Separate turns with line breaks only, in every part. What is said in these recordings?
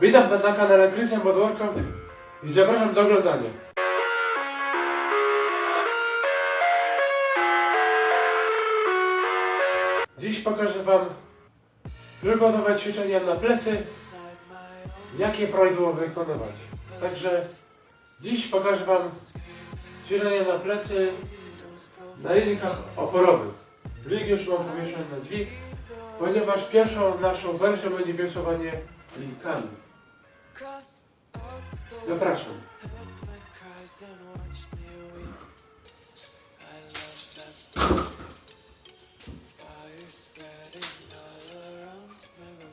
Witam na kanale Krystian Podworkow i zapraszam do oglądania. Dziś pokażę Wam przygotowe ćwiczenia na plecy, jakie prawidłowo wykonywać. Także dziś pokażę Wam ćwiczenia na plecy na linkach oporowych. Link już mam powieszony na drzwi, ponieważ pierwszą naszą wersją będzie głosowanie linkami. Zapraszam.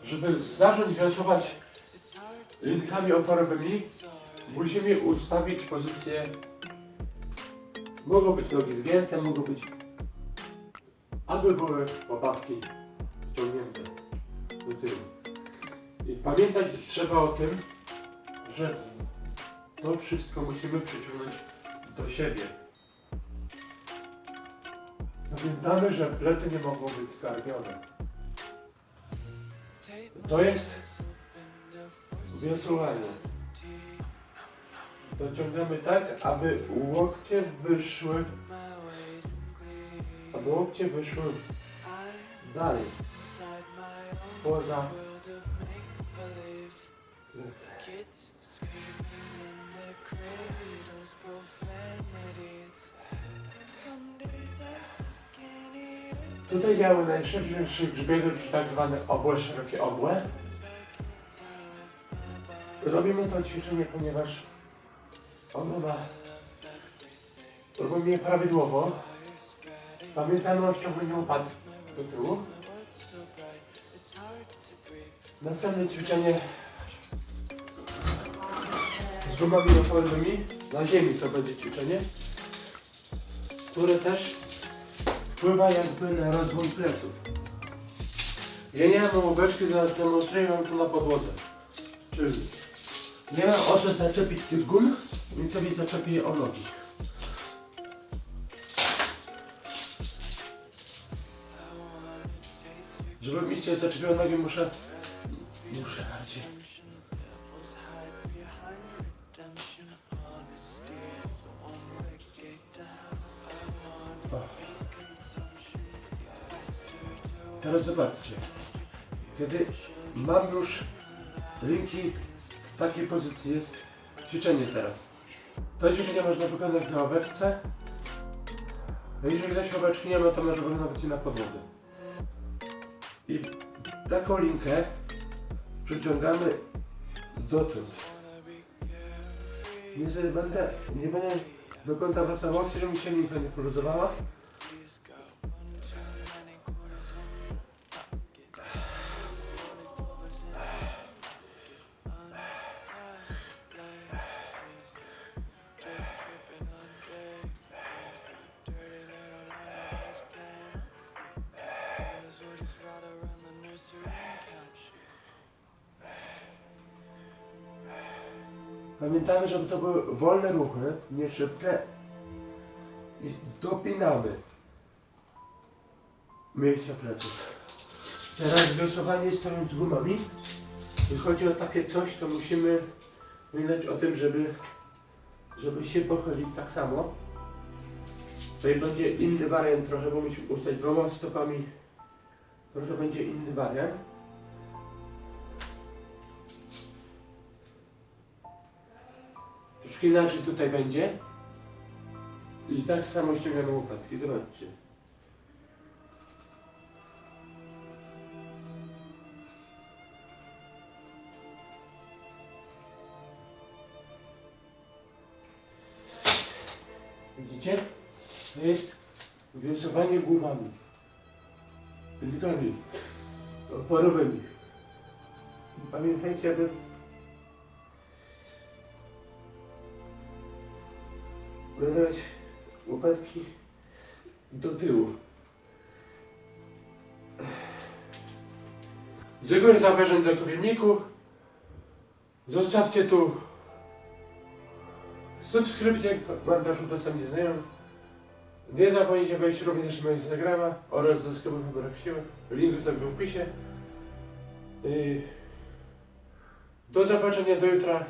Żeby zacząć wiosłować linkami oporowymi, musimy ustawić pozycję. Mogą być nogi zgięte, mogą być, aby były łopatki wciągnięte do tyłu. I pamiętać trzeba o tym, że to wszystko musimy przyciągnąć do siebie. Pamiętamy, że plecy nie mogą być skarbione. To jest wiosłowanie. Dociągamy tak, aby łokcie wyszły, aby łokcie wyszły dalej, poza plecy. Tutaj miały najszybszy grzbietów, czy tak zwane obłe, szerokie obłe. Robimy to ćwiczenie, ponieważ ono ma robimy je prawidłowo. Pamiętamy o ściąganiu łopatki do tyłu. Następne ćwiczenie z gumami oporowymi. Na ziemi to będzie ćwiczenie, które też wpływa jakby na rozwój pleców. Ja nie mam łobeczki, zademonstruję wam to na podłodze. Czyli nie mam o co zaczepić tych gum, więc sobie zaczepię je o nogi. Żeby mi się zaczepiło nogi, muszę... Muszę bardziej... Teraz zobaczcie. Kiedy mam już linki w takiej pozycji, jest ćwiczenie teraz. To ćwiczenie można wykonać na ławeczce. A jeżeli ktoś ławeczki nie ma, to może wykonywać je na podłodze. I taką linkę przyciągamy dotąd. Nie, będę, nie będę do końca wracawał, żeby mi się nie poluzowała. Pamiętamy, żeby to były wolne ruchy, nie szybkie. I dopinamy miejsca pleców. Teraz głosowanie stojąc gumami. Jeśli chodzi o takie coś, to musimy pamiętać o tym, żeby, żeby się pochylić tak samo. Tutaj będzie inny wariant trochę, bo musimy ustać dwoma stopami. Trochę będzie inny wariant. Troszkę inaczej tutaj będzie. I tak samo ściągamy łopatki. Zobaczcie. Widzicie? To jest wiązywanie gumami. Linkami oporowymi. Pamiętajcie, aby Wydawać łopatki do tyłu. Dziękuję za obejrzenie tego filmiku. Zostawcie tu subskrypcję, komentarz udostępnić znajomym. Nie zapomnijcie wejść również na Instagrama oraz do sklepu Wyborach Siły. Link zostawię w opisie. Yy, Do zobaczenia do jutra.